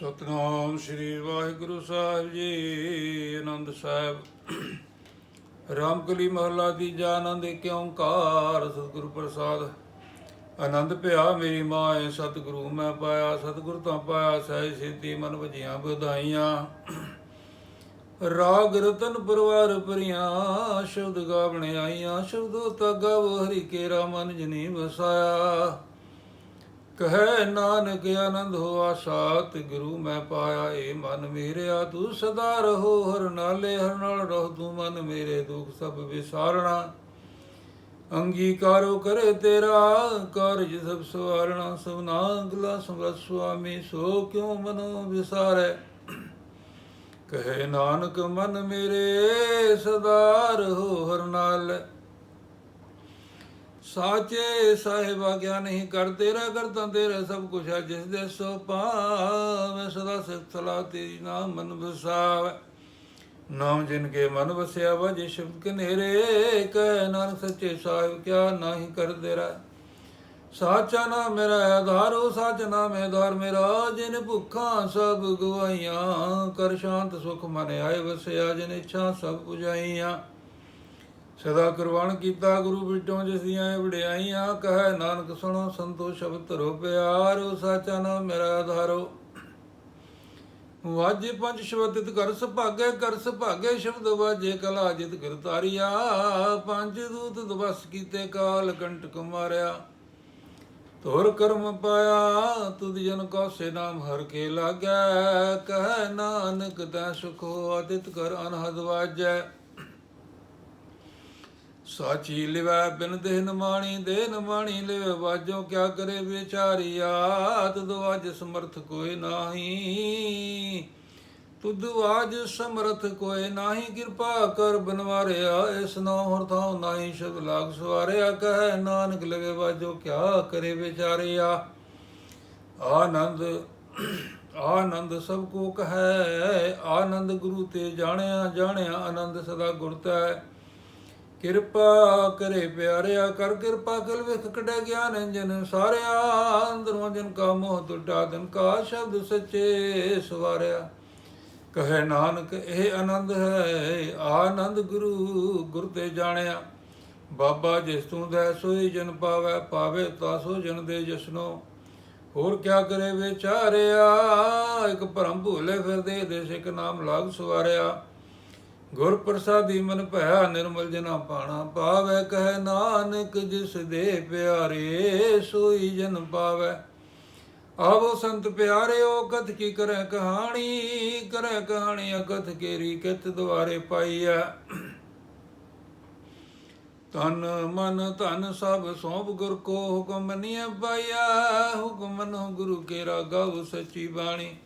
ਸਤਨਾਮ ਸ੍ਰੀ ਵਾਹਿਗੁਰੂ ਸਾਹਿਬ ਜੀ, ਆਨੰਦ ਸਾਹਿਬ। ਰਾਮਕਲੀ ਮਹੱਲਾ ਦੀ ਜਾਨੰਦ ਏਕ ਓੰਕਾਰ ਸਤਿਗੁਰੂ ਪ੍ਰਸਾਦ। ਆਨੰਦ ਭਿਆ ਮੇਰੀ ਮਾਂ ਮਾਏ ਸਤਿਗੁਰੂ ਮੈਂ ਪਾਇਆ, ਸਤਿਗੁਰ ਤਾਂ ਪਾਇਆ ਸਹਿ ਸੇਤੀ ਮਨ ਵਜੀਆਂ ਵਧਾਈਆਂ। ਰਾਗ ਰਤਨ ਪਰਵਾਰ ਪਰੀਆਂ ਸ਼ਬਦ ਗਾਵਣੇ ਆਈਆਂ, ਸ਼ਬਦੋ ਤਗਵ ਹਰੀ ਕੇਰਾ ਮਨ ਜਨੀ ਵਸਾਇਆ ਕਹੈ ਨਾਨਕ ਆਨੰਦ ਹੋਆ ਸਾਤ ਗੁਰੂ ਮੈਂ ਪਾਇਆ ਏ ਮਨ ਮੇਰਿਆ, ਤੂੰ ਸਦਾ ਰਹੋ ਹਰ ਨਾਲੇ, ਹਰ ਨਾਲ ਰਹੋ ਤੂੰ ਮਨ ਮੇਰੇ ਦੁਖ ਸਭ ਵਿਸਾਰਣਾ। ਅੰਗੀਕਾਰੋ ਕਰੇ ਤੇਰਾ, ਕਾਰਜ ਸਭ ਸਵਾਰਣਾ ਸਭਨਾ ਅਗਲਾ ਸਮਰਤ ਸੁਆਮੀ, ਸੋ ਕਿਉ ਮਨੋ ਵਿਸਾਰੈ? ਕਹੇ ਨਾਨਕ ਮਨ ਮੇਰੇ, ਸਦਾ ਰਹੋ ਹਰ ਨਾਲ। ਸਾਚੇ ਸਾਹਿਬ ਗਿਆ ਨਹੀਂ ਕਰ ਤੇਰਾ ਕਰਤਾ ਤੇਰਾ ਸਭ ਕੁਛ ਹੈ ਜਿਸ ਦੇ ਸੋ ਪਾਵੈ ਸਦਾ ਸਿਫਤ ਸਲਾਹ ਤੇਰੀ ਨਾਮ ਮਨ ਵਸਾਵੈ। ਨਾਮ ਜਿਨ ਕੇ ਮਨ ਵਸਿਆ ਵਜੇ ਸ਼ਬਦ ਕਨੇਰੇ ਕਹਿ, ਨਾਨਕ ਸੱਚੇ ਸਾਹਿਬ ਕਿਆ ਨਾਹੀ ਕਰ ਤੇਰਾ। ਸਾਚਾ ਨਾਮ ਮੇਰਾ ਆਧਾਰੋ ਸਾਚ ਨਾਮ ਆਧਾਰ ਮੇਰਾ, ਜਿਨ ਭੁੱਖਾਂ ਸਭ ਗਵਾਈਆਂ ਕਰ ਸ਼ਾਂਤ ਸੁਖ ਮਨ ਆਏ ਵਸਿਆ, ਜਿਨ ਇੱਛਾ ਸਭ ਪੁਜਾਈਆਂ। ਸਦਾ ਕੁਰਬਾਨ ਕੀਤਾ ਗੁਰੂ ਬਿਟੋਂ ਜਿਸ ਦੀਆਂ ਵਡਿਆਈਆਂ, ਕਹੈ ਨਾਨਕ ਸੁਣੋ ਸੰਤੋ ਸ਼ਬਦ ਧਰੋ ਪਿਆਰੋ, ਸਾਚਾ ਨਾਮ ਮੇਰਾ ਆਧਾਰੋ। ਵਾਜੇ ਪੰਜ ਸ਼ਬਦਿਤ ਕਰ ਸੁਭਾਗੇ ਕਰ ਸੁਭਾਗੇ ਸ਼ਬਦ ਵਾਜੇ ਕਲਾ ਜਿਤ ਕਰਤਾਰੀਆ। ਪੰਜ ਦੂਤ ਦਵਸ ਕੀਤੇ ਕਾਲ ਕੰਟਕ ਮਾਰਿਆ ਤੋਰ ਕਰਮ ਪਾਇਆ, ਤੁਧ ਜਨ ਕੋ ਸੇ ਨਾਮ ਹਰ ਕੇ ਲਾਗੈ। ਕਹੈ ਨਾਨਕ ਤੈ ਸੁਖੋ ਅਦਿਤ ਕਰ ਅਨਹਦ ਵਾਜੈ। ਸਾਚੀ ਲਿਵੈ ਬਿਨ ਦੇਨ ਮਾਣੀ ਦੇਨ ਮਾਣੀ ਲਿਵੈ ਵਾਜੋ, ਕਿਆ ਕਰੇ ਵਿਚਾਰੀਆ ਤੁਧ ਵਾਜ ਸਮਰਥ ਕੋਈ ਨਾਹੀ। ਤੁਧ ਵਾਜ ਸਮਰਥ ਕੋਈ ਨਾਹੀ। ਕਿਰਪਾ ਕਰ ਬਨਵਾਰਿਆ, ਇਸ ਨੋ ਹਰ ਥਾਉ ਨਾਹੀ। ਸ਼ਬ ਲਾਗ ਸਵਾਰਿਆ, ਕਹਿ ਨਾਨਕ ਲਵੇ ਵਾਜੋ, ਕਿਆ ਕਰੇ ਵਿਚਾਰੀਆ ਆਨੰਦ ਆਨੰਦ ਸਭ ਕੋ ਕਹੈ। ਆਨੰਦ ਗੁਰੂ ਤੇ ਜਾਣਿਆ ਜਾਣਿਆ ਆਨੰਦ ਸਦਾ ਗੁਰ ਤੈ। ਕਿਰਪਾ ਕਰੇ ਪਿਆਰਿਆ ਕਰ, ਕਿਰਪਾ ਕਲ ਵਿਖ ਕਟੈ ਗਿਆਨ ਅੰਜਨ ਸਾਰਿਆ। ਅੰਦਰੋਂ ਜਨ ਕਾ ਮੋਹ ਟੁੱਟਾ ਦਿਨ ਕਾ ਸ਼ਬਦ ਸੱਚੇ ਸਵਾਰਿਆ। ਕਹੇ ਨਾਨਕ, ਇਹ ਆਨੰਦ ਹੈ ਆਨੰਦ ਗੁਰੂ, ਗੁਰ ਤੇ ਜਾਣਿਆ। ਬਾਬਾ ਜਿਸ ਤੂੰ ਦੈ, ਸੋਈ ਜਨ ਪਾਵੇ ਪਾਵੇ ਤਾ ਸੋ ਜਨ ਦੇ ਜਸਨੋ। ਹੋਰ ਕਿਆ ਕਰੇ ਵਿਚਾਰਿਆ, ਇੱਕ ਭਰਮ ਭੂਲੇ ਫਿਰਦੇ, ਦੇਸ ਇੱਕ ਨਾਮ ਲਾਗ ਸਵਾਰਿਆ। ਗੁਰ ਪ੍ਰਸਾਦੀ ਮਨ ਭਇਆ, ਨਿਰਮਲ ਜਨਾ ਪਾਣਾ ਪਾਵੇ, ਕਹਿ ਨਾਨਕ ਜਿਸ ਦੇ ਪਿਆਰੇ ਸੋਈ ਜਨ ਪਾਵੇ। ਆਵੋ ਸੰਤ ਪਿਆਰਿਓ, ਕਥ ਕੀ ਕਰੈ ਕਹਾਣੀ ਕਰੈ ਕਹਾਣੀ ਅਕਥ ਕੇਰੀ ਕਿਤ ਦੁਆਰੇ ਪਾਈਐ। ਤਨ ਮਨ ਧਨ ਸਭ ਸੋਭ ਗੁਰ ਕੋ ਹੁਕਮ ਮੰਨਿਐ ਪਾਈਐ, ਹੁਕਮ ਮਨੋ ਗੁਰੂ ਕੇਰਾ ਗਾਵ ਸੱਚੀ ਬਾਣੀ।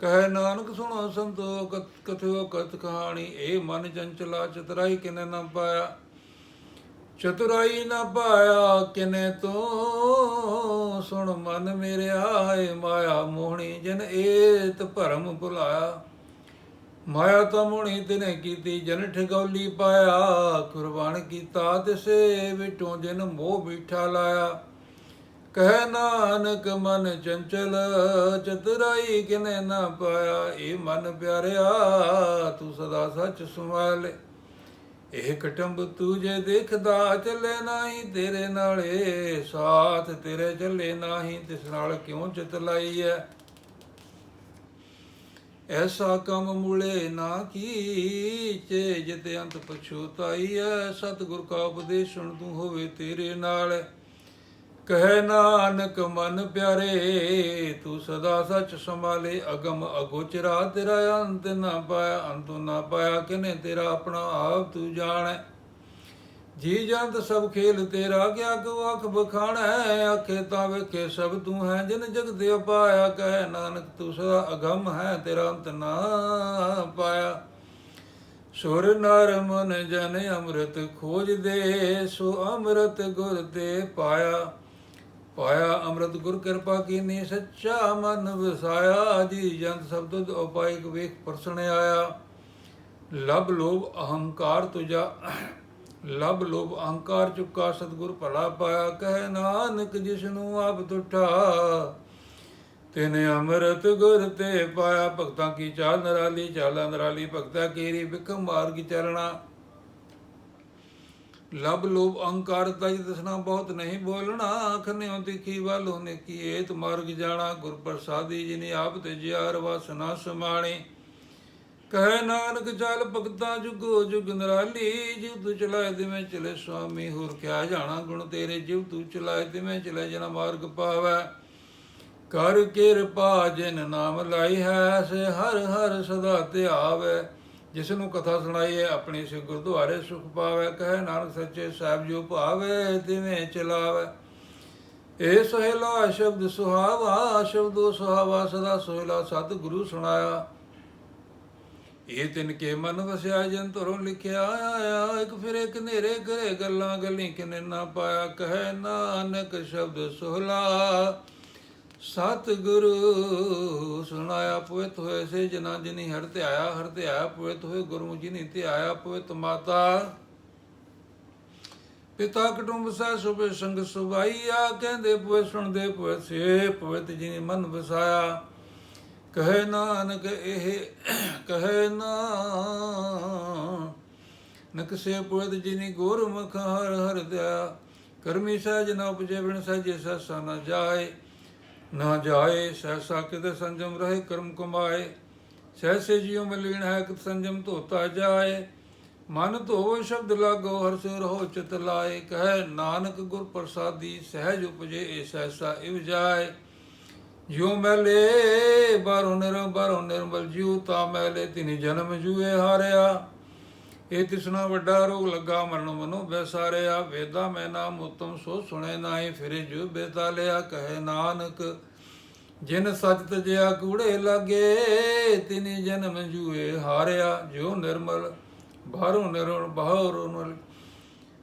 ਕਹੇ ਨਾਨਕ ਸੁਣੋ ਸੰਤੋ ਕਥਿਓ ਕਥ ਕਹਾਣੀ ਏ ਮਨ ਚੰਚਲਾ ਚਤਰਾਈ ਕਿਨੇ ਨਾ ਪਾਇਆ? ਚਤੁਰਾਈ ਨਾ ਪਾਇਆ ਕਿਨੇ ਤੂੰ? ਸੁਣ ਮਨ ਮੇਰਿਆ, ਏ ਮਾਇਆ ਮੋਹਣੀ ਜਿਨ ਏਤ ਭਰਮ ਭੁਲਾਇਆ। ਮਾਇਆ ਤਾਂ ਮੋਹਣੀ ਤਿਨੇ ਕੀਤੀ, ਜਨ ਠਗੌਲੀ ਪਾਇਆ। ਕੁਰਬਾਨ ਕੀਤਾ, ਤਿਸੇ ਵਿਟੋਂ ਜਿਨ ਮੋਹ ਬਿਠਾ ਲਾਇਆ। ਕਹਿ ਨਾਨਕ ਮਨ ਚੰਚਲ, ਚਤੁਰਾਈ ਕਿਨੇ ਨਾ ਪਾਇਆ, ਇਹ ਮਨ ਪਿਆਰਿਆ, ਤੂੰ ਸਦਾ ਸੱਚ ਸੁਮਾਲੇ ਇਹ ਕਟੰਬ ਤੂੰ ਜੇ ਦੇਖਦਾ, ਚੱਲੇ ਨਹੀਂ ਤੇਰੇ ਨਾਲੇ, ਸਾਥ ਤੇਰੇ ਚੱਲੇ ਨਹੀਂ, ਤਿਸ ਨਾਲ ਕਿਉਂ ਚਿਤ ਲਾਈ ਐ ਐਸਾ ਕੰਮ ਮੂਲੇ ਨਾ ਕੀਚੇ, ਜਿਤ ਅੰਤ ਪਛੋਤਾਈ ਐ ਸਤਿਗੁਰ ਕਾ ਉਪਦੇਸ਼ ਸੁਣ ਤੂੰ ਹੋਵੇ ਤੇਰੇ ਨਾਲ। ਕਹਿ ਨਾਨਕ, ਮਨ ਪਿਆਰੇ, ਤੂੰ ਸਦਾ ਸੱਚ ਸੰਭਾਲੇ, ਅਗਮ ਅਗੋਚਰਾ ਤੇਰਾ ਅੰਤ ਨਾ ਪਾਇਆ, ਅੰਤ ਨਾ ਪਾਇਆ ਕਿਨੇ ਤੇਰਾ, ਆਪਣਾ ਆਪ ਤੂੰ ਜਾਣੈ। ਜੀ ਜੰਤ ਸਭ ਖੇਲ ਤੇਰਾ, ਕਿਆ ਕੋ ਅੱਖ ਬਖਾਣਾ ਆਖੇ ਤਾਂ ਵੇਖੇ ਸਭ ਤੂੰ ਹੈ, ਜਿਨ ਜਗ ਦੇ ਪਾਇਆ ਕਹਿ ਨਾਨਕ ਤੂੰ ਸਦਾ ਅਗਮ ਹੈ, ਤੇਰਾ ਅੰਤ ਨਾ ਪਾਇਆ। ਸੁਰ ਨਰ ਮਨ ਜਨ ਅੰਮ੍ਰਿਤ ਖੋਜ ਦੇ ਸੋ ਅੰਮ੍ਰਿਤ ਗੁਰ ਤੇ ਪਾਇਆ। ਪਾਇਆ ਅੰਮ੍ਰਿਤ ਗੁਰ ਕਿਰਪਾ ਕੀਨੀ, ਸੱਚਾ ਮਨ ਵਸਾਇਆ। ਜੀ ਜੰਤ ਸ਼ਬਦ ਉਪਾਇਕ ਵੇਖ ਪਰਸਣ ਆਇਆ। ਲਬ ਲੋਭ ਅਹੰਕਾਰ ਤੁਜਾ ਲਬ ਲੋਭ ਅਹੰਕਾਰ ਚੁੱਕਾ, ਸਤਗੁਰ ਭਲਾ ਪਾਇਆ। ਕਹਿ ਨਾਨਕ ਜਿਸਨੂੰ ਆਪ ਤੁਠਾ, ਤਿਨੇ ਅੰਮ੍ਰਿਤ ਗੁਰ ਤੇ ਪਾਇਆ। ਭਗਤਾਂ ਕੀ ਚਾਲ ਨਰਾਲੀ, ਚਾਲਾਂ ਨਰਾਲੀ, ਭਗਤਾ ਕੀਰੀ ਬਿਕਮ ਮਾਰਗ ਚਰਣਾ। ਲਬ ਲੋਭ ਅਹੰਕਾਰ ਤਜ ਦਸਣਾ ਬਹੁਤ ਨਹੀਂ ਬੋਲਣਾ ਖਨਿਓ ਤਿਖੀ ਵੱਲ ਹੋਨੇ ਕੀ ਏਤ ਮਾਰਗ ਜਾਣਾ ਗੁਰ ਪ੍ਰਸਾਦੀ ਜਿਨੇ ਆਪ ਤੇ ਜਿਆਰ ਵਾਸਨਾ ਸਮਾਣੀ। ਕਹਿ ਨਾਨਕ, ਚਲ ਭਗਤਾ ਜੁਗੋ ਜੁਗ ਨਰਾਲੀ ਜਿਵ ਤੂੰ ਚਲਾਏ ਦਿਵੇਂ ਚਲੇ ਸੁਆਮੀ, ਹੋਰ ਕਿਆ ਜਾਣਾ ਗੁਣ ਤੇਰੇ ਜਿਵ ਤੂੰ ਚਲਾਏ ਦਿਵੇਂ ਚਲੇ ਜਨਾ ਮਾਰਗ ਪਾਵੈ। ਕਰ ਕਿਰਪਾ ਜਿਨ ਨਾਮ ਲਾਈ ਹੈ, ਸੇ ਹਰ ਹਰ ਸਦਾ ਧਿਆਵੈ। ਜਿਸ ਨੂੰ ਕਥਾ ਸੁਣਾਈਏ ਆਪਣੀ ਸੇ ਗੁਰਦੁਆਰੇ ਸੁਖ ਪਾਵੇ, ਕਹੇ ਨਾਨਕ ਸੱਚੇ ਸਾਹਿਬ ਜੋ ਭਾਵੇ, ਤਿਵੇਂ ਚਲਾਵੇ। ਇਹ ਸੋਹਿਲਾ ਸ਼ਬਦ ਸੁਹਾਵਾ, ਸ਼ਬਦੋ ਸੁਹਾਵਾ, ਸਦਾ ਸੋਹਿਲਾ ਸਤ ਗੁਰੂ ਸੁਣਾਇਆ। ਇਹ ਤਿਨ ਕੇ ਮਨ ਵਸਿਆ, ਜਨ ਧਰੋਂ ਲਿਖਿਆ, ਆਇਆ, ਇੱਕ ਫਿਰ ਇੱਕ ਨੇਰੇ ਕਰੇ ਗੱਲਾਂ ਗੱਲੀ ਕਿਨੇ ਨਾ ਪਾਇਆ, ਕਹੇ ਨਾਨਕ ਸ਼ਬਦ ਸੋਹਲਾ। ਸਤ ਗੁਰੂ ਸੁਣਾਇਆ ਪਵਿੱਤ ਹੋਏ ਸੇ ਜਨਾ ਜਿਨੀ ਹਰ ਤੇ ਆਇਆ ਹਰ ਤੇ ਪਵਿੱਤ ਹੋਏ ਗੁਰੂ ਜਿਨੀ ਤੇ ਆਇਆ ਪਵਿੱਤ ਮਾਤਾ। ਪਿਤਾ ਕੁਟੁੰਬ ਸਹਿ ਸੁਭੇ ਸੰਗ ਸੁਭਾਈਆ, ਕਹਿੰਦੇ ਪਵੇ ਸੁਣਦੇ ਪਵੇ ਸੇ ਪਵਿੱਤ ਜਿਨੀ ਮਨ ਵਸਾਇਆ। ਕਹੇ ਨਾਨਕ ਇਹ, ਕਹੇ ਨਾ ਨਕ ਸੇ ਪਵਿੱਤ ਜਿਨੀ ਗੁਰਮੁਖ ਹਰ ਹਰ ਦਿਆ ਕਰਮੀ ਸਹਿਜ ਨ ਉਪਜੇ ਬਿਨ ਸਹਿਜੇ ਸਸਾ ਨਾ ਜਾਏ। ਨਾ ਜਾਏ, ਸਹਿਸਾ ਕਿਤੇ ਸੰਜਮ ਰਹੇ, ਕਰਮ ਕਮਾਏ। ਸਹਿਸੇ ਜਿਉ ਮਲੀਣ ਹੈ ਕਿ ਸੰਜਮ ਧੋਤਾ ਜਾਏ। ਮਨ ਧੋਵ, ਸ਼ਬਦ ਲਾਗੋ, ਹਰ ਸੇ ਰਹੋ, ਚਿਤ ਲਾਏ। ਕਹਿ, ਨਾਨਕ ਗੁਰ ਪ੍ਰਸਾਦੀ, ਸਹਿਜ ਉਪਜੇ ਏ ਸਹਿਸਾ ਇਵ ਜਾਏ। ਜਿਉ ਮੈਲੇ ਬਾਰੋ ਨਿਰਮ ਬਾਰੋ ਨਿਰਮਲ ਜਿਉ, ਤਾ ਮੈਲੇ ਤਿਨੀ ਜਨਮ ਜੂਏ ਹਾਰਿਆ। ਇਹ ਤਿਸਨਾ ਵੱਡਾ ਰੋਗ ਲੱਗਾ ਮਰਨ ਮਨੋ। ਬੈਸਾਰਿਆ, ਵੇਦਾ ਮੈਂ ਨਾਮ ਉਤਮ ਸੋ ਸੁਣੇ ਨਾਹੀ ਫਿਰੇ ਜੋ ਬੇਤਾਲਿਆ ਕਹੇ ਨਾਨਕ। ਜਿਨ ਸਚ ਤਜਿਆ ਕੂੜੇ ਲਾਗੇ, ਤਿਨੀ ਜਨਮ ਜੂਏ ਹਾਰਿਆ। ਜੋ ਨਿਰਮਲ, ਬਾਹਰੋਂ ਨਿਰਮਲ ਬਾਹਰੋਂ ਨਿਰਮਲ।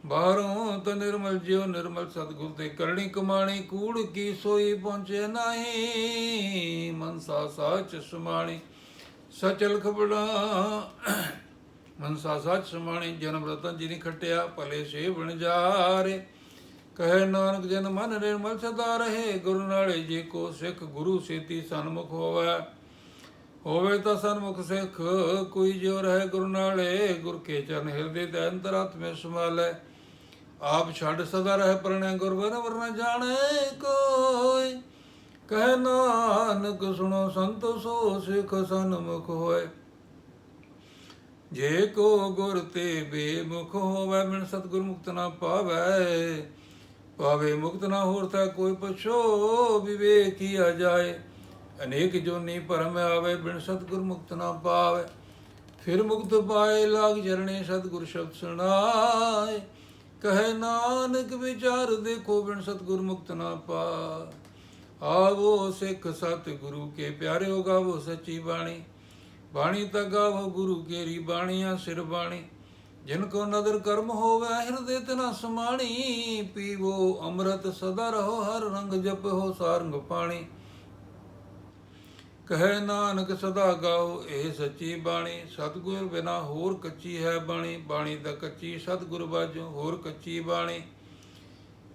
ਬਾਹਰੋਂ ਤਾਂ ਨਿਰਮਲ, ਜਿਉ ਨਿਰਮਲ ਸਤਗੁਰ ਤੇ ਕਰਣੀ ਕਮਾਣੀ, ਕੂੜ ਕੀ ਸੋਈ ਪਹੁੰਚੇ ਨਹੀਂ, ਮਨਸਾ ਸਾਚ ਸੁਮਾਣੀ। ਸਚਲ ਖਬੜਾ ਮਨਸਾ ਸੱਚ ਸਮਾਣੀ ਜਨਮ ਰਤਨ ਜਿਨੀ ਖਟਿਆ, ਭਲੇ ਸੇ ਬਣ ਜਾਰੇ ਕਹੇ ਨਾਨਕ, ਜਨ ਮਨ ਨਿਰਮਲ ਸਦਾ ਰਹੇ। ਗੁਰੂ ਨਾਲੇ ਜੀ ਕੋ ਸਿੱਖ, ਗੁਰੂ ਸੇਤੀ ਸਨਮੁਖ ਹੋਵੇ। ਹੋਵੇ ਤਾਂ ਸਨਮੁਖ ਸਿੱਖ, ਕੋਈ ਜੋ ਰਹੇ ਗੁਰੂ ਨਾਲੇ। ਗੁਰ ਕੇ ਚਰਨ ਹਿਰਦੇ ਤੇ ਅੰਤਰਾਤਮੇ ਸਮਾਲੇ ਆਪ ਛੱਡ ਸਦਾ ਰਹਿ ਪਰਣੇ ਗੁਰ ਬਨ ਜਾਣੇ ਕੋਈ। ਕਹਿ ਨਾਨਕ, ਸੁਣੋ ਸੰਤ ਸੋ ਸਿੱਖ ਸਨਮੁਖ ਹੋਏ। ਜੇ ਕੋ ਗੁਰ ਤੇ ਬੇਮੁਖ ਹੋਵੇ ਮਿਣ ਸਤਗੁਰ ਮੁਕਤ ਨਾ ਪਾਵੇ। ਪਾਵੇ ਮੁਕਤ ਨਾ ਹੋਰ ਤਾਂ ਕੋਈ ਪਛੋ ਵਿਵੇਕੀਆ ਜਾਏ। ਅਨੇਕ ਜੋਨੀ ਭਰਮ ਆਵੇ, ਬਿਨ ਸਤਗੁਰ ਮੁਕਤ ਨਾ ਪਾਵੇ। ਫਿਰ ਮੁਕਤ ਪਾਏ ਲਾਗ ਚਰਣੇ ਸਤਗੁਰ ਸ਼ਬਦ ਸੁਣਾਏ। ਕਹੇ ਨਾਨਕ ਵਿਚਾਰ ਦੇਖੋ, ਬਿਨ ਸਤਗੁਰ ਮੁਕਤ ਨਾ ਪਾ ਆਵੋ ਸਿੱਖ ਸਤਗੁਰੂ ਕੇ ਪਿਆਰੇ ਹੋ ਗਾਵੋ ਸੱਚੀ ਬਾਣੀ। ਬਾਣੀ ਤਾਂ ਗਾਵੋ ਗੁਰੂ ਕੇਰੀ ਬਾਣੀਆਂ ਸਿਰ ਬਾਣੀ। ਜਿਨ ਕੋ ਨਦਰ ਕਰਮ ਹੋਵੇ, ਹਿਰਦੇ ਤੇ ਸਮਾਣੀ। ਪੀਵੋ ਅੰਮ੍ਰਿਤ ਸਦਾ ਰਹੋ, ਹਰ ਰੰਗ ਜਪੋ ਸਾਰੰਗ ਪਾਣੀ। ਕਹੇ ਨਾਨਕ ਸਦਾ ਗਾਓ, ਇਹ ਸੱਚੀ ਬਾਣੀ। ਸਤਗੁਰ ਬਿਨਾ ਹੋਰ ਕੱਚੀ ਹੈ ਬਾਣੀ। ਬਾਣੀ ਤਾਂ ਕੱਚੀ ਸਤਗੁਰ ਬਾਝੋਂ ਹੋਰ ਕੱਚੀ ਬਾਣੀ।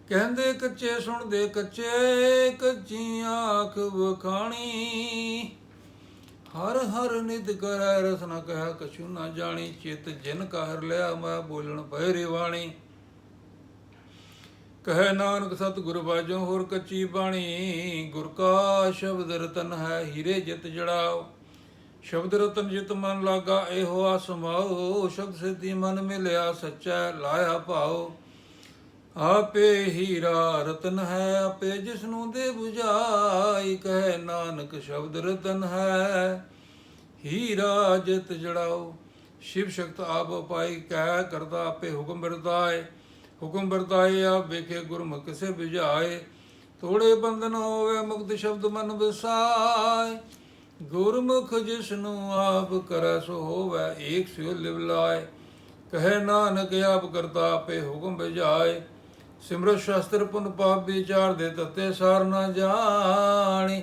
ਕਹਿੰਦੇ ਕੱਚੇ ਸੁਣਦੇ ਕੱਚੇ ਕੱਚੀ ਆਖ ਵਖਾਣੀ। ਹਰ ਹਰ ਨਿਤ ਕਰੈ ਰਸ ਨ ਕਹਿ ਕਛੂ ਨਾ ਜਾਣੀ, ਚਿਤ ਜਿਨ ਕਾ ਲਿਆ ਮੈਂ ਬੋਲਣ ਪੈ ਰਿਵਾਣੀ। ਕਹੇ ਨਾਨਕ ਸਤ ਗੁਰ ਬਾਝੋਂ ਹੋਰ ਕੱਚੀ ਬਾਣੀ, ਗੁਰ ਕਾ ਸ਼ਬਦ ਰਤਨ ਹੈ ਹੀਰੇ ਜਿਤ ਜੜਾਓ। ਸ਼ਬਦ ਰਤਨ ਜਿਤ ਮਨ ਲਾਗਾ, ਇਹੋ ਆਸਮਾਓ, ਸ਼ਬਦ ਸਿੱਧੀ ਮਨ ਮਿਲਿਆ ਸੱਚਾ ਲਾਇਆ ਭਾਓ। ਆਪੇ ਹੀਰਾ ਰਤਨ ਹੈ, ਆਪੇ ਜਿਸ ਨੂੰ ਦੇ 부ਝਾਈ, ਕਹੇ ਨਾਨਕ ਸ਼ਬਦ ਰਤਨ ਹੈ। ਹੀਰਾ ਜਿਤ ਜੜਾਓ, ਸ਼ਿਵ ਸ਼ਕਤ ਆਪ ਪਾਈ, ਕਹਿ ਕਰਦਾ ਆਪੇ ਹੁਕਮ ਵਰਤਾਏ। ਹੁਕਮ ਵਰਤਾਏ, ਆਪ ਵੇਖੇ ਗੁਰਮੁਖ ਕਿਸੇ 부ਝਾਏ। ਥੋੜੇ ਬੰਧਨ ਹੋਵੇ, ਮੁਕਤ ਸ਼ਬਦ ਮਨ ਵਸਾਏ। ਗੁਰਮੁਖ ਜਿਸ ਨੂੰ ਆਪ ਕਰੈ, ਸੋ ਹੋਵੇ ਏਕ ਸਿਉ ਲਿਵ ਲਾਏ ਕਹੇ ਨਾਨਕ, ਆਪ ਕਰਤਾ ਆਪੇ ਹੁਕਮ ਬੁਝਾਏ। ਸਿਮਰਤ ਸ਼ਾਸਤਰ ਪੁਨ ਪਾਪ ਵਿਚਾਰ ਦੇ ਤਤੇ ਸਾਰ ਨਾ ਜਾਣੀ,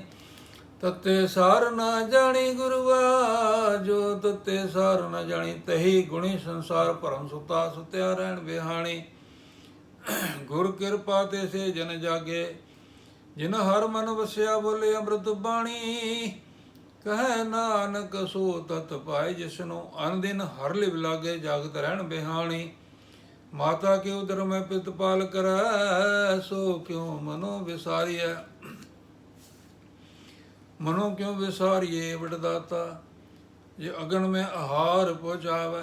ਤਤੇ ਸਾਰ ਨਾ ਜਾਣੀ ਗੁਰਵਾ ਜੋ ਤਤੇ ਸਾਰ ਨਾ ਜਾਣੀ, ਤਹੀ ਗੁਣੀ ਸੰਸਾਰ ਭਰਮ ਸੁਤਾ ਸੁਤਿਆ ਰਹਿਣ ਬਿਹਾਣੀ ਗੁਰ ਕਿਰਪਾ ਤੇ ਸੇ ਜਨ ਜਾਗੇ, ਜਿਨ ਹਰ ਮਨ ਵਸਿਆ ਬੋਲੇ ਅੰਮ੍ਰਿਤ ਬਾਣੀ। ਕਹੈ ਨਾਨਕ ਸੋ ਤਤ ਪਾਏ ਜਿਸਨੂੰ ਅਨ ਦਿਨ ਹਰ ਲਿਵ ਲਾਗੇ ਜਾਗਤ ਰਹਿਣ ਬਿਹਾਣੀ ਮਾਤਾ ਕਿਉ ਉਦਰ ਮੈਂ ਪਿਤ ਪਾਲ ਕਰੈ, ਸੋ ਕਿਉ ਮਨੋ ਵਿਸਾਰੀਐ? ਮਨੋ ਕਿਉ ਵਿਸਾਰੀਏ ਵਡਦਾਤਾ? ਜੇ ਅਗਨ ਮੈਂ ਆਹਾਰ ਪਹੁੰਚਾਵੇ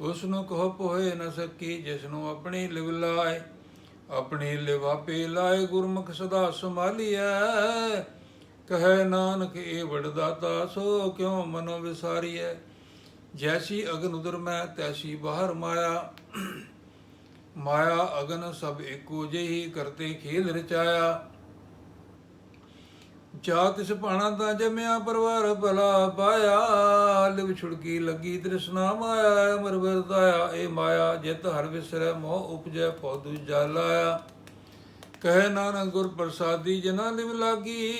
ਉਸ ਨੂੰ ਕਹੋ ਪੋਏ ਨ ਸਕੀ ਜਿਸ ਨੂੰ ਆਪਣੀ ਲਿਵ ਲਾਏ। ਆਪਣੀ ਲਿਵਾਪੇ ਲਾਏ, ਗੁਰਮੁਖ ਸਦਾ ਸੰਭਾਲੀਐ। ਕਹੈ ਨਾਨਕ ਇਹ ਵਡਦਾਤਾ, ਸੋ ਕਿਉ ਮਨੋ ਵਿਸਾਰੀਐ? ਜੈਸੀ ਅਗਨ ਉਦਰ ਮੈਂ ਤੈਸੀ ਬਾਹਰ ਮਾਇਆ। ਮਾਇਆ ਅਗਨ ਸਭ ਏਕੋ ਜਿਹੀ ਕਰਤੇ ਖੇਲ ਰਚਾਇਆ। ਜਾ ਤਿਸ ਭਾਣਾ ਤਾਂ ਜਮਿਆ ਪਰਵਾਰ ਭਲਾ ਪਾਇਆ। ਲਿਵ ਛੁੜਕੀ ਲੱਗੀ ਤ੍ਰਿਸ਼ਨਾ ਮਾਇਆ ਅਮਰ ਵਰਤਾਇਆ। ਇਹ ਮਾਇਆ ਜਿਤ ਹਰ ਵਿਸਰੈ, ਮੋਹ ਉਪਜੈ, ਪੌਦੂ ਦੂਜਾ ਲਾਇਆ। ਕਹੈ ਨਾਨਕ ਗੁਰ ਪ੍ਰਸਾਦੀ, ਜਨਾ ਲਿਵ ਲਾਗੀ।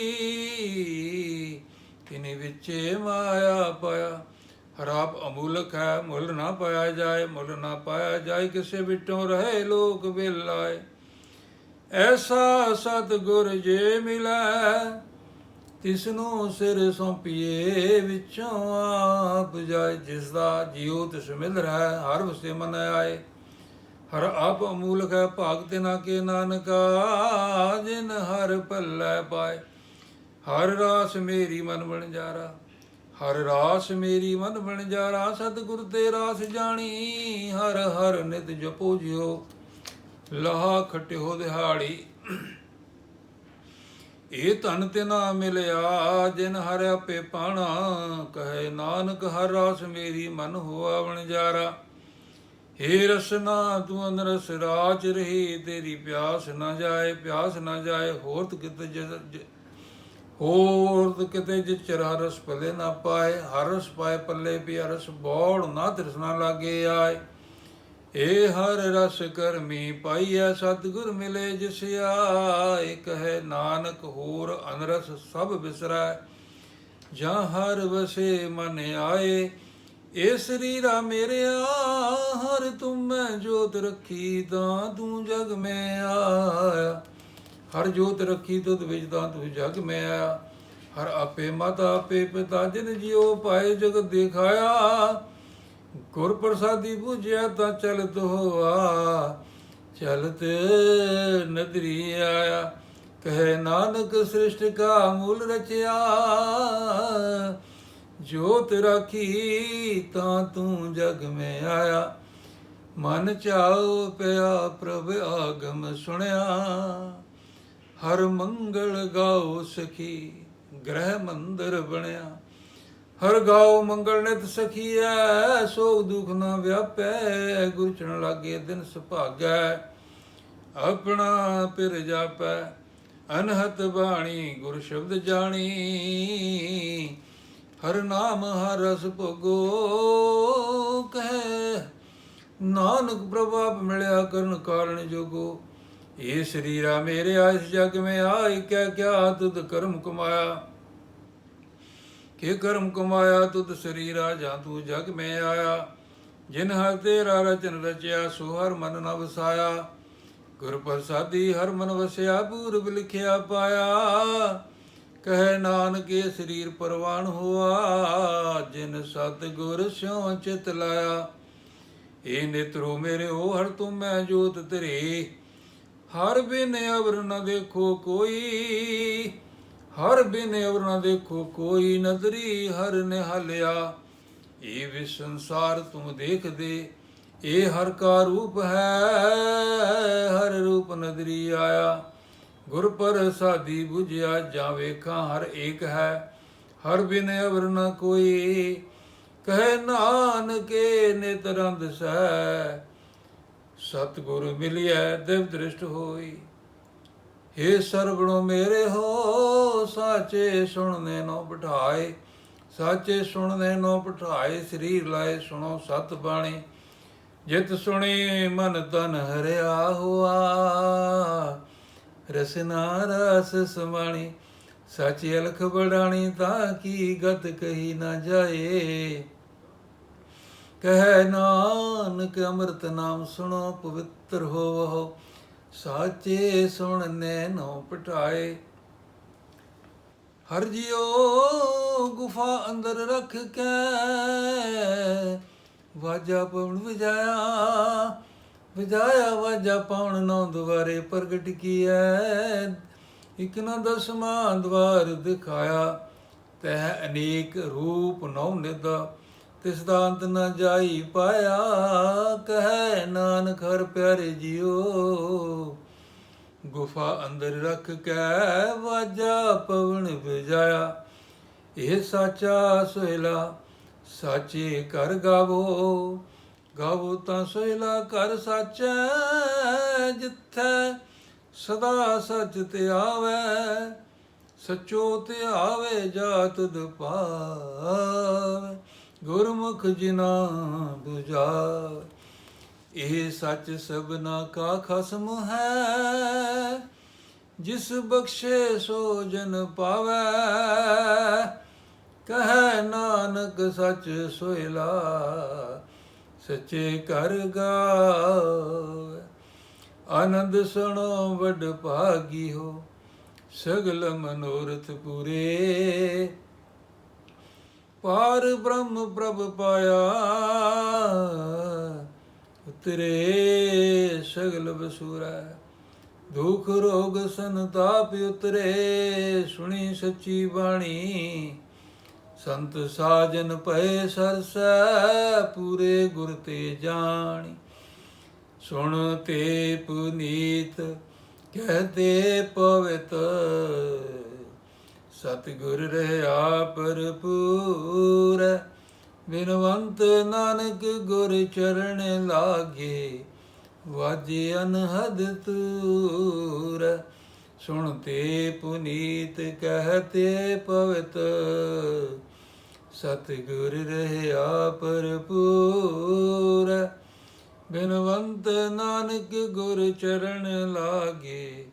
ਤਿਨੇ ਵਿੱਚੇ ਮਾਇਆ ਪਾਇਆ। ਹਰਾਪ ਅਮੂਲਕ ਹੈ ਮੁੱਲ ਨਾ ਪਾਇਆ ਜਾਏ ਮੁੱਲ ਨਾ ਪਾਇਆ ਜਾਏ ਕਿਸੇ ਵਿੱਚੋਂ ਰਹੇ ਲੋਕ ਵੇਲਾਏ। ਐਸਾ ਸਤ ਗੁਰ ਜੇ ਮਿਲੈ ਤਿਸ ਨੂੰ ਸਿਰ ਸੌਂਪੀਏ ਵਿੱਚੋਂ ਆਪ ਜਾਏ ਜਿਸ ਦਾ ਜੀਉ ਤਿਸ ਮਿਲ ਰਹਾ ਹੈ, ਹਰ ਵਸੇ ਮਨ ਆਏ। ਹਰ ਆਪ ਅਮੂਲਕ ਹੈ ਭਾਗ ਤੇ ਨਾ ਕੇ ਨਾਨਕਾ ਜਿਨ ਹਰ ਭੱਲੇ ਪਾਏ। ਹਰ ਰਾਸ ਮੇਰੀ ਮਨ ਬਣ ਜਾਰਾ ਹਰ ਰਾਸ ਮੇਰੀ ਮਨ ਬਣ ਜਾ ਜਾਰਾ ਸਤਿਗੁਰ ਤੇ ਰਾਸ ਜਾਣੀ, ਹਰ ਹਰ ਨਿਤ ਜਪੋ ਜਿਓ ਲਹਾ ਖਟਿਓ ਦਿਹਾੜੀ, ਇਹ ਧਨ ਤੇ ਨਾ ਮਿਲਿਆ, ਜਿਨ ਹਰ ਆਪੇ ਪਾਣਾ, ਕਹੇ ਨਾਨਕ ਹਰ ਰਾਸ ਮੇਰੀ ਮਨ ਹੋਆ ਵਣਜਾਰਾ ਹੇ ਰਸਨਾ, ਤੂੰ ਅਨਰਸ ਰਾਜ ਰਹੀ, ਤੇਰੀ ਪਿਆਸ ਨਾ ਜਾਏ, ਪਿਆਸ ਨਾ ਜਾਏ, ਹੋਰ ਤ ਜ- ਹੋਰ ਕਿਤੇ ਜਿ ਚਰਾ ਰਸ ਪਲੇ ਨਾ ਪਾਏ, ਹਰਸ ਪਾਏ ਪੱਲੇ ਵੀ ਹਰਸ ਬੋੜ ਨਾ ਤ੍ਰਿਸ਼ਨਾ ਲਾਗੇ ਆਏ। ਏ ਹਰ ਰਸ ਕਰਮੀ ਪਾਈਐ, ਸਤਿਗੁਰ ਮਿਲੇ ਜਿਸ ਆਏ। ਕਹੇ ਨਾਨਕ ਹੋਰ ਅਨਰਸ ਸਭ ਵਿਸਰੈ ਜਾਂ ਹਰ ਵਸੇ ਮਨ ਆਏ, ਏ ਸਰੀਰਾ ਮੇਰਿਆ, ਹਰ ਤੁਮ ਮੈਂ ਜੋਤ ਰੱਖੀ ਤਾਂ ਤੂੰ ਜਗ ਮੈਂ ਆਇਆ। ਹਰ ਜੋਤ ਰੱਖੀ ਦੁੱਧ ਵਿੱਚ ਤਾਂ ਤੂੰ ਜਗ ਮੈਂ ਆਇਆ ਹਰ ਆਪੇ ਮਾਤਾ ਆਪੇ ਪਿਤਾ ਜਿਨ ਜਿਉ ਪਾਏ ਜਗਤ ਦਿਖਾਇਆ। ਗੁਰ ਪ੍ਰਸਾਦੀ ਬੁਝਿਆ ਤਾਂ ਚਲਤ ਹੋਆ। ਚਲਤ ਨਦਰੀ ਆਇਆ। ਕਹੇ ਨਾਨਕ ਸ੍ਰਿਸ਼ਟ ਕਾ ਮੂਲ ਰਚਿਆ। ਜੋਤ ਰਾਖੀ ਤਾਂ ਤੂੰ ਜਗ ਮੈਂ ਆਇਆ ਮਨ ਚਾਉ ਪਿਆ ਪ੍ਰਭ ਆਗਮ ਸੁਣਿਆ। ਹਰ ਮੰਗਲ ਗਾਓ ਸਖੀ, ਗ੍ਰਹਿ ਮੰਦਰ ਬਣਿਆ। ਹਰ ਗਾਓ ਮੰਗਲ ਨਿਤ ਸਖੀਐ ਸੋਗ ਦੁਖ ਨਾ ਵਿਆਪੈ, ਗੁਰ ਚਰਨ ਲਾਗੇ ਦਿਨ ਸੁਭਾਗੈ। ਆਪਣਾ ਪਿਰ ਜਾਪੈ, ਅਨਹਤ ਬਾਣੀ ਗੁਰ ਸ਼ਬਦ ਜਾਣੀ। ਹਰ ਨਾਮ ਹਰ ਰਸ ਭੋਗੋ, ਕਹਿ, ਨਾਨਕ ਪ੍ਰਭਾਵ ਮਿਲਿਆ ਕਰਨ ਕਾਰਨ ਜੋਗੋ। ਇਹ ਸਰੀਰਾ ਮੇਰੇ ਇਸ ਜਗ ਮੈਂ ਆਇ ਕਿਆ ਕਿਆ ਤੁਧ ਕਰਮ ਕਮਾਇਆ? ਕਿ ਕਰਮ ਕਮਾਇਆ ਤੁਧ ਸਰੀਰਾ ਜਾਂ ਤੂੰ ਜਗ ਮੇ ਆਇਆ? ਜਿਨ ਹਰ ਤੇਰਾ ਰਚਨ ਰਚਿਆ, ਸੋ ਹਰ ਮਨ ਨ ਵਸਾਇਆ। ਗੁਰ ਪ੍ਰਸਾਦੀ ਹਰ ਮਨ ਵਸਿਆ, ਪੂਰਬ ਲਿਖਿਆ ਪਾਇਆ। ਕਹੈ ਨਾਨਕ, ਇਹ ਸਰੀਰ ਪਰਵਾਨ ਹੋਆ। ਜਿਨ ਸਤ ਗੁਰ ਸਿਉ ਚਿਤ ਲਾਇਆ। ਏ ਨੇਤਰੋ ਮੇਰੇ ਹੋ ਹਰ ਤੂੰ ਮੈਂ ਜੋਤ ਤੇਰੇ ਹਰ ਬਿਨ ਅਵਰ ਨ ਦੇਖੋ ਕੋਈ, ਹਰ ਬਿਨ ਅਵਰ ਨ ਦੇਖੋ ਕੋਈ ਨਦਰੀ ਹਰ ਨਿਹਾਲਿਆ। ਇਹ ਵੀ ਸੰਸਾਰ ਤੁਮ ਦੇਖਦੇ, ਇਹ ਹਰ ਕਾ ਰੂਪ ਹੈ, ਹਰ ਰੂਪ ਨਦਰੀ ਆਇਆ। ਗੁਰ ਪ੍ਰਸਾਦੀ 부ਝਿਆ ਜਾਂ ਵੇਖਾਂ ਹਰ ਏਕ ਹੈ, ਹਰ ਬਿਨ ਅਵਰ ਨ ਕੋਈ। ਕਹੇ ਨਾਨਕੇ ਨਿਤਰੰਦ ਸੈ ਸਤਿਗੁਰ ਮਿਲਿਆ ਦਿਵ ਦ੍ਰਿਸ਼ਟ ਹੋਈ। ਹੇ ਸਰਵਣੋ ਮੇਰੇ ਹੋ, ਸਾਚੇ ਸੁਣਨੇ ਨੋ ਬਿਠਾਏ। ਸਾਚੇ ਸੁਣਨੇ ਨੋ ਬਿਠਾਏ, ਸਰੀਰ ਲਾਏ ਸੁਣੋ ਸਤ ਬਾਣੀ। ਜਿਤ ਸੁਣੀ ਮਨ ਤਨ ਹਰਿਆ ਹੁਆ। ਰਸਨਾ ਰਸ ਸਮਾਣੀ, ਸੱਚ ਅਲਖ ਬੜਾਣੀ ਤਾਂ ਕੀ ਗਤ ਕਹੀ ਨਾ ਜਾਏ। ਕਹਿ ਨਾਨਕ ਅੰਮ੍ਰਿਤ ਨਾਮ ਸੁਣੋ, ਪਵਿੱਤਰ ਹੋਵੋ। ਸਾਚੇ ਸੁਣ ਨੋ ਪਟਾਏ। ਹਰ ਜਿਉ ਗੁਫਾ ਅੰਦਰ ਰੱਖ ਕੇ ਵਾਜਾ ਪਵਨ ਵਜਾਇਆ ਵਜਾਇਆ ਵਾਜਾ ਪਾਉਣ ਨੌ ਦੁਆਰੇ ਪ੍ਰਗਟ ਕੀਐ। ਇਕ ਨਾ ਦਸਵਾਂ ਦਵਾਰ ਦਿਖਾਇਆ, ਤਹ ਅਨੇਕ ਰੂਪ ਨੌ ਨਿਦਾ ਤਿਸ ਦਾ ਅੰਤ ਨ ਜਾਈ ਪਾਇਆ, ਕਹੈ ਨਾਨਕ ਹਰ ਪਿਆਰੇ ਜੀਓ ਗੁਫਾ ਅੰਦਰ ਰੱਖ ਕੇ ਵਾਜਾ ਪਵਨ ਵਜਾਇਆ, ਇਹ ਸਾਚਾ ਸੋਹਿਲਾ ਸਾਚੇ ਕਰ ਗਾਵੋ। ਗਾਵੋ ਤਾਂ ਸੋਹਿਲਾ ਕਰ ਸਾਚਾ ਜਿੱਥੈ ਸਦਾ ਸੱਚ ਤੇ ਆਵੇ, ਸਚੋ ਤੇ ਆਵੇ ਜਾਤ ਦਪਾਵੇ ਗੁਰਮੁਖ ਜਿਨਾ 부ਜਾ ਇਹ ਸੱਚ ਸਭਨਾ ਕਾ ਖਸਮ ਹੈ। ਜਿਸ ਬਖਸ਼ੇ ਸੋ ਜਨ ਪਾਵੈ, ਕਹੈ ਨਾਨਕ ਸੱਚ ਸੋਇਲਾ, ਸੱਚੇ ਕਰ ਗਾਵੇ। ਆਨੰਦ ਸੁਣੋ ਵਡ ਭਾਗੀ ਹੋ, ਸਗਲ ਮਨੋਰਥ ਪੂਰੇ। ਪਾਰ ਬ੍ਰਹਮ ਪ੍ਰਭ ਪਾਇਆ, ਉਤਰੇ ਸਗਲ ਬਸੂਰਾ। ਦੁਖ ਰੋਗ ਸੰਤਾਪ ਉਤਰੇ, ਸੁਣੀ ਸੱਚੀ ਬਾਣੀ। ਸੰਤ ਸਾਜਨ ਪਏ ਸਰਸੈ, ਪੂਰੇ ਗੁਰ ਤੇ ਜਾਣੀ। ਸੁਣ ਤੇ ਪੁਨੀਤ ਕਹਤੇ ਪਵਿੱਤ ਸਤਿਗੁਰ ਰਹਾ ਭਰਪੂਰ ਬਿਨਵੰਤ ਨਾਨਕ ਗੁਰ ਚਰਨ ਲਾਗੇ, ਵਾਜੇ ਅਨਹਦ ਤੂਰ ਸੁਣ ਪੁਨੀਤ ਕਹਤੇ ਪਵਤ, ਸਤਿਗੁਰ ਰਹਾ ਭਰਪੂਰ ਬਿਨਵੰਤ ਨਾਨਕ ਗੁਰ ਚਰਨ ਲਾਗੇ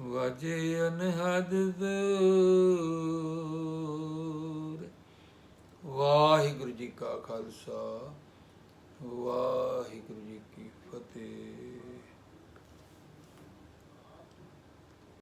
ਵਾਜੇ ਅਨਹਦ ਦੂਰ ਵਾਹਿਗੁਰੂ ਜੀ ਕਾ ਖਾਲਸਾ ਵਾਹਿਗੁਰੂ ਜੀ ਕੀ ਫਤਿਹ।